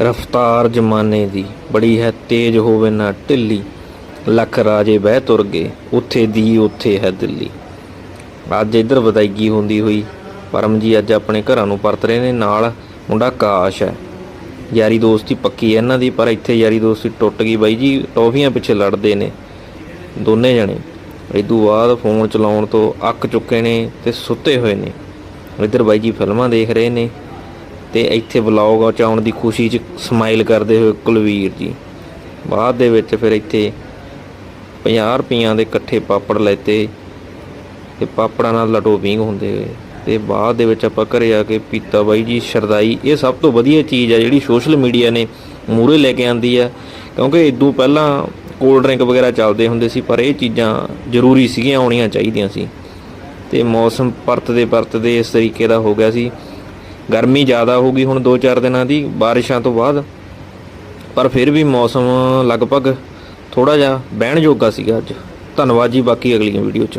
ਰਫਤਾਰ ਜਮਾਨੇ ਦੀ, ਬੜੀ ਹੈ ਤੇਜ਼ ਹੋਵੇ ਨਾ ਢਿੱਲੀ। ਲੱਖ ਰਾਜੇ ਬਹਿ ਤੁਰ ਗਏ, ਉੱਥੇ ਦੀ ਉੱਥੇ ਹੈ ਦਿੱਲੀ। ਅੱਜ ਇੱਧਰ ਵਿਦਾਇਗੀ ਹੁੰਦੀ ਹੋਈ, ਪਰਮ ਜੀ ਅੱਜ ਆਪਣੇ ਘਰਾਂ ਨੂੰ ਪਰਤ ਰਹੇ ਨੇ, ਨਾਲ ਮੁੰਡਾ ਕਾਸ਼ ਹੈ। ਯਾਰੀ ਦੋਸਤੀ ਪੱਕੀ ਹੈ ਇਹਨਾਂ ਦੀ, ਪਰ ਇੱਥੇ ਯਾਰੀ ਦੋਸਤੀ ਟੁੱਟ ਗਈ ਬਾਈ ਜੀ, ਟੌਫੀਆਂ ਪਿੱਛੇ ਲੜਦੇ ਨੇ ਦੋਨੇ ਜਣੇ। ਇਦੋਂ ਬਾਅਦ ਫੋਨ ਚਲਾਉਣ ਤੋਂ ਅੱਕ ਚੁੱਕੇ ਨੇ ਤੇ ਸੁੱਤੇ ਹੋਏ ਨੇ। ਇੱਧਰ ਬਾਈ ਜੀ ਫਿਲਮਾਂ ਦੇਖ ਰਹੇ ਨੇ ਤੇ ਇੱਥੇ ਵਲੌਗ ਆਉਣ ਦੀ ਖੁਸ਼ੀ 'ਚ ਸਮਾਈਲ ਕਰਦੇ ਹੋਏ ਕੁਲਵੀਰ ਜੀ। ਬਾਅਦ ਦੇ ਵਿੱਚ ਫਿਰ ਇੱਥੇ 50 ਰੁਪਈਆਂ ਦੇ ਇਕੱਠੇ ਪਾਪੜ ਲੈਤੇ ਤੇ ਪਾਪੜਾਂ ਨਾਲ ਲਟੋ ਵਿੰਗ ਹੁੰਦੇ ਹੋਏ। ਤੇ ਬਾਅਦ ਦੇ ਵਿੱਚ ਆਪਾਂ ਘਰੇ ਆ ਕੇ ਪੀਤਾ ਬਾਈ ਜੀ, ਸ਼ਰਦਾਈ। ਇਹ ਸਭ ਤੋਂ ਵਧੀਆ ਚੀਜ਼ ਆ ਜਿਹੜੀ ਸੋਸ਼ਲ ਮੀਡੀਆ ਨੇ ਮੂਰੇ ਲੈ ਕੇ ਆਂਦੀ ਆ। ਕਿਉਂਕਿ ਇਦੋਂ ਪਹਿਲਾਂ ਕੋਲਡ ਡਰਿੰਕ ਵਗੈਰਾ ਚੱਲਦੇ ਹੁੰਦੇ ਸੀ, ਪਰ ਇਹ ਚੀਜ਼ਾਂ ਜ਼ਰੂਰੀ ਸੀਗੀਆਂ, ਆਉਣੀਆਂ ਚਾਹੀਦੀਆਂ ਸੀ। ਤੇ ਮੌਸਮ ਪਰਤਦੇ ਪਰਤਦੇ ਇਸ ਤਰੀਕੇ ਦਾ ਹੋ ਗਿਆ ਸੀ। ਗਰਮੀ ਜ਼ਿਆਦਾ ਹੋ ਗਈ ਹੁਣ 2-4 ਦਿਨਾਂ ਦੀ, ਬਾਰਿਸ਼ਾਂ ਤੋਂ ਬਾਅਦ। ਪਰ ਫਿਰ ਵੀ ਮੌਸਮ ਲਗਭਗ ਥੋੜਾ ਜਿਹਾ ਬਹਿਣ ਜੋਗਾ ਸੀਗਾ ਅੱਜ। ਧੰਨਵਾਦ ਜੀ ਬਾਕੀ ਅਗਲੀਆਂ ਵੀਡੀਓ 'ਚ।